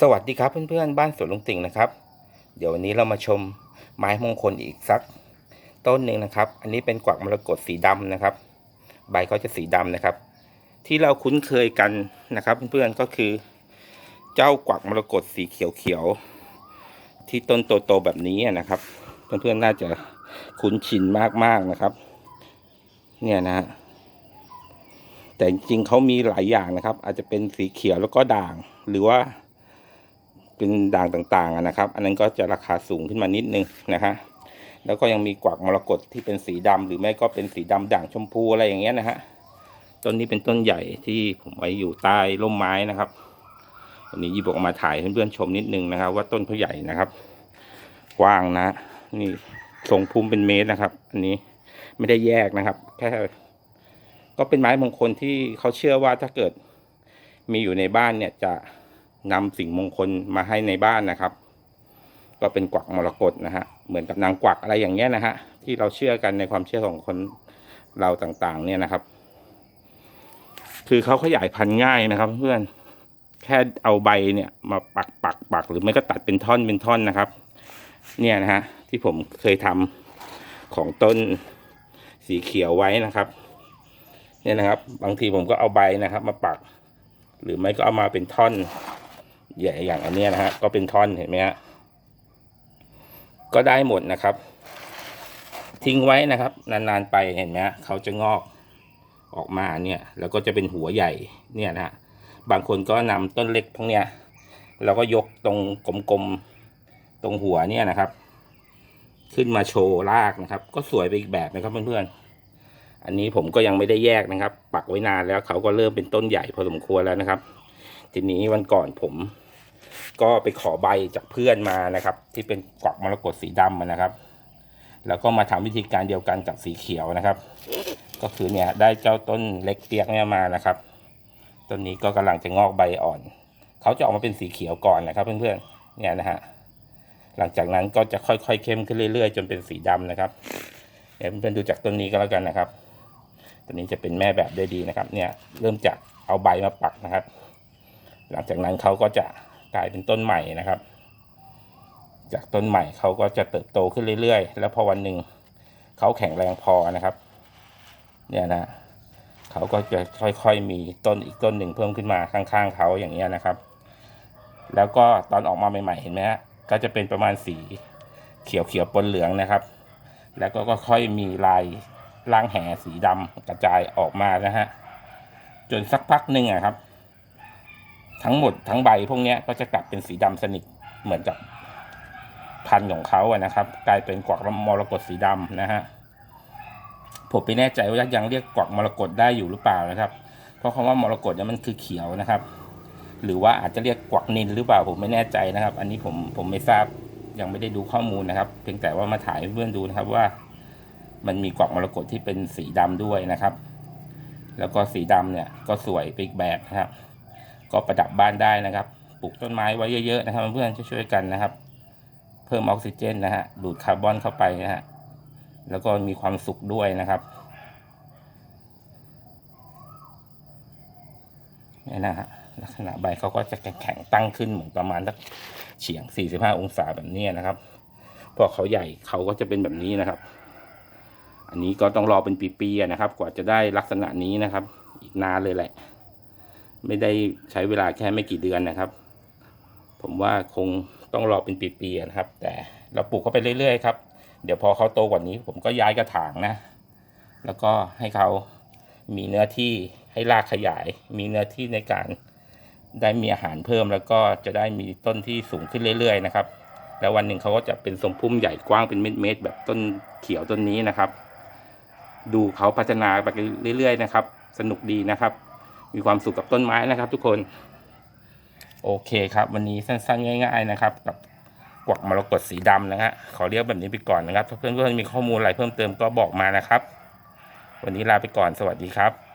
สวัสดีครับเพื่อนๆบ้านสวนลุงติ่งนะครับ เดี๋ยววันนี้เรามาชมไม้มงคลอีกสัก ต้นหนึ่งนะครับ อันนี้เป็นกวักมรกตสีดำนะครับ ใบเขาจะสีดำนะครับ ที่เราคุ้นเคยกันนะครับ เพื่อนๆก็คือ เจ้ากวักมรกตสีเขียวๆที่ต้นโตๆแบบนี้นะครับ เพื่อนๆน่าจะคุ้นชินมากๆนะครับ เนี่ยนะฮะแต่จริงๆเขามีหลายอย่างนะครับ อาจจะเป็นสีเขียวแล้วก็ด่างหรือว่า เป็นด่างต่างๆนะครับ อันนั้นก็จะราคาสูงขึ้นมานิดนึงนะฮะแล้วก็ยังมีกวักมรกตที่เป็นสีดำหรือไม่ก็เป็นสีดำด่างชมพูอะไรอย่างเงี้ยนะฮะต้นนี้เป็นต้นใหญ่ที่ผมไว้อยู่ใต้ร่มไม้นะครับวันนี้ยิบออกมาถ่ายให้เพื่อนๆชมนิดนึงนะครับ ว่าต้นเขาใหญ่นะครับ กว้างนะ นี่ทรงภูมิเป็นเมตรนะครับ อันนี้ไม่ได้แยกนะครับแค่ก็เป็นไม้มงคลที่เขาเชื่อว่าถ้าเกิดมีอยู่ในบ้านเนี่ยจะ นำสิ่งมงคลมาให้ในบ้านนะครับ ก็เป็นกวักมรกตนะฮะเหมือนกับนางกวักอะไรอย่างเงี้ยนะฮะที่เราเชื่อกันในความเชื่อของคนเราต่างๆ เนี่ยนะครับ คือเขาขยายพันธุ์ง่ายนะครับ เพื่อนแค่เอาใบเนี่ยมาปักปักปักหรือไม่ก็ตัดเป็นท่อนเป็นท่อนนะครับ เนี่ยนะฮะที่ผมเคยทำของต้นสีเขียวไว้นะครับ เนี่ยนะครับ บางทีผมก็เอาใบนะครับ มาปัก หรือไม่ก็เอามาเป็นท่อน ใหญ่อย่างอันเนี้ยนะฮะก็เป็นท่อนเห็นไหมฮะก็ได้หมดนะครับ ทิ้งไว้นะครับ นานๆไปเห็นไหมเขาจะงอกออกมาเนี่ย แล้วก็จะเป็นหัวใหญ่เนี่ยนะฮะบางคนก็นำต้นเล็กพวกเนี้ยแล้วก็ยกตรงกลมๆตรงหัวเนี่ยนะครับ ขึ้นมาโชว์รากนะครับ ก็สวยไปอีกแบบนะครับเพื่อนๆอันนี้ผมก็ยังไม่ได้แยกนะครับ ปักไว้นานแล้วเขาก็เริ่มเป็นต้นใหญ่พอสมควรแล้วนะครับ ทีนี้วันก่อนผม ก็ไปขอใบจากเพื่อนมานะครับ ที่เป็นกวักมรกตสีดำนะครับ แล้วก็มาทำวิธีการเดียวกันกับสีเขียวนะครับ ก็คือเนี่ยได้เจ้าต้นเล็กเปียกเนี่ยมานะครับต้นนี้ก็กำลังจะงอกใบอ่อน เขาจะออกมาเป็นสีเขียวก่อนนะครับ เพื่อนๆเนี่ยนะฮะหลังจากนั้นก็จะค่อยๆเข้มขึ้นเรื่อยๆ จนเป็นสีดำนะครับเดี๋ยวเพื่อนๆดูจากต้นนี้ก็แล้วกันนะครับตัวนี้จะเป็นแม่แบบได้ดีนะครับ เนี่ยเริ่มจากเอาใบมาปักนะครับ หลังจากนั้นเขาก็จะ กลายเป็นต้นใหม่นะครับ จากต้นใหม่เขาก็จะเติบโตขึ้นเรื่อยๆ แล้วพอวันหนึ่งเขาแข็งแรงพอนะครับ เนี่ยนะเขาก็จะค่อยๆมีต้นอีกต้นหนึ่งเพิ่มขึ้นมาข้างๆเขาอย่างเงี้ยนะครับ แล้วก็ตอนออกมาใหม่ๆเห็นไหมฮะก็จะเป็นประมาณสีเขียวๆปนเหลืองนะครับ แล้วก็ค่อยมีลายล่างแหสีดำกระจายออกมานะฮะจนสักพักหนึ่งอะครับ ทั้งหมดทั้งใบพวกนี้ก็จะกลับเป็นสีดำสนิทเหมือนกับพันธุ์ของเขาอะนะครับ กลายเป็นกวักมรกตสีดำนะฮะผมไม่แน่ใจว่ายังเรียกกวักมรกตได้อยู่หรือเปล่านะครับ เพราะคำว่ามรกตเนี่ยมันคือเขียวนะครับ หรือว่าอาจจะเรียกกวักนินหรือเปล่าผมไม่แน่ใจนะครับ อันนี้ผมผมไม่ทราบยังไม่ได้ดูข้อมูลนะครับ เพียงแต่ว่ามาถ่ายให้เพื่อนดูนะครับว่า มันมีกวักมรกตที่เป็นสีดำด้วยนะครับ แล้วก็สีดำเนี่ยก็สวยไปอีกแบบนะครับ ก็ประดับบ้านได้นะครับ ปลูกต้นไม้ไว้เยอะๆนะครับเพื่อนๆช่วยๆกันนะครับ เพิ่มออกซิเจนนะฮะดูดคาร์บอนเข้าไปนะฮะแล้วก็มีความสุขด้วยนะครับนี่นะฮะลักษณะใบเขาก็จะแข็งๆตั้งขึ้นเหมือนประมาณสักเฉียง 45 องศาแบบนี้นะครับพอเขาใหญ่เขาก็จะเป็นแบบนี้นะครับ อันนี้ก็ต้องรอเป็นปีๆนะครับ กว่าจะได้ลักษณะนี้นะครับ อีกนานเลยแหละ ไม่ได้ใช้เวลาแค่ไม่กี่เดือนนะครับ ผมว่าคงต้องรอเป็นปีๆนะครับ แต่เราปลูกเขาไปเรื่อยๆครับ เดี๋ยวพอเขาโตกว่านี้ ผมก็ย้ายกระถางนะ แล้วก็ให้เขามีเนื้อที่ให้รากขยาย มีเนื้อที่ในการได้มีอาหารเพิ่มแล้วก็จะได้มีต้นที่สูงขึ้นเรื่อยๆนะครับ แล้ววันหนึ่งเขาก็จะเป็นทรงพุ่มใหญ่กว้างเป็นเม็ดๆแบบต้นเขียวต้นนี้นะครับ ดูเขาพัฒนาไปเรื่อยๆนะครับ สนุกดีนะครับ มีความสุขกับต้นไม้นะครับ ทุกคน โอเคครับ วันนี้สั้นๆ ง่าย ๆ นะครับ กับกวักมรกตสีดำนะฮะขอเรียกแบบนี้ไปก่อนนะครับ ถ้าเพื่อนๆมีข้อมูลอะไรเพิ่มเติมก็บอกมานะครับ วันนี้ลาไปก่อนสวัสดีครับ